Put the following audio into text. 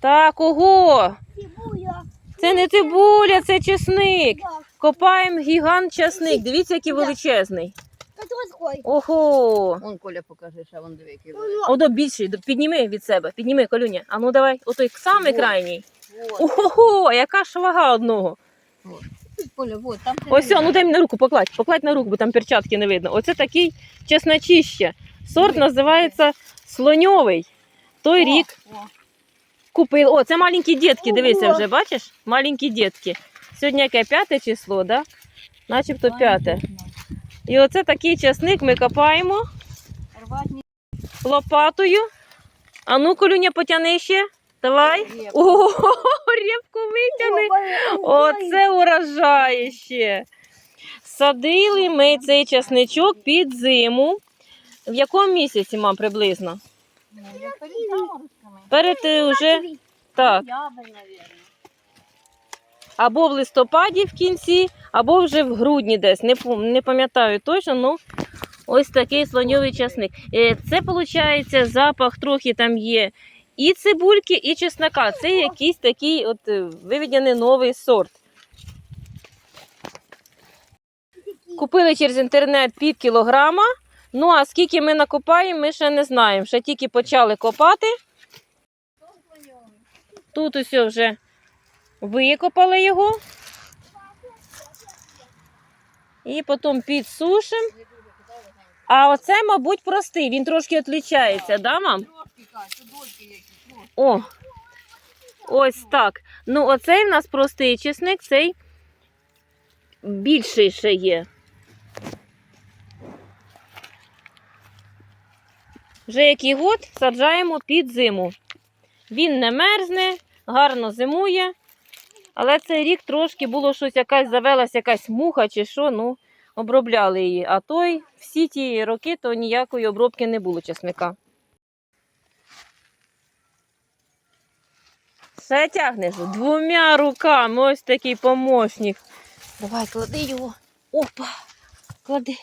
Так, ого! Цибуля. Це не цибуля, це чесник. Да. Копаємо гігант часник. Дивіться, який величезний. Ого! Вон Коля покаже, що вон диви, який Одо більший, підніми від себе, підніми, колюня. А ну давай, отой самий крайній. Вот, Ого, яка ж вага одного. Коля, вот, там ти Ось, о, ну дай мені на руку покладь, покладь на руку, бо там перчатки не видно. Оце такий чесночище. Сорт називається слоньовий. Той О, рік о. Купили. О, це маленькі дітки, дивися вже, бачиш? Маленькі дітки. Сьогодні яке п'яте число, да? Начебто п'яте. І оце такий часник ми копаємо лопатою. А ну, колюня, потяни ще. Давай. Ого, репку витягни. Оце урожає ще. Садили ми цей часничок під зиму. В якому місяці, мам, приблизно? Ну, я перед заморозками. Перед е, уже так. Або в листопаді в кінці, або вже в грудні десь. Не, не пам'ятаю точно, ну ось такий слоньовий часник. Е, Це виходить, запах трохи там є і цибульки, і чеснока. Це якийсь такий от е, виведений новий сорт. Купили через інтернет пів кілограма. Ну а скільки ми накопаємо, ми ще не знаємо. Ще тільки почали копати. Тут усе вже викопали його. І потім підсушимо. А оце, мабуть, простий. Він трошки відрізняється, да, мам? О, ось так. Ну, оцей в нас простий чесник, цей більший ще є. Вже який год саджаємо під зиму. Він не мерзне, гарно зимує. Але цей рік трошки було щось якась завелась якась муха чи що, ну, обробляли її. А той всі ті роки то ніякої обробки не було чесника. Все тягнеш двома руками. Ось такий помощник. Давай, клади його. Опа. Клади.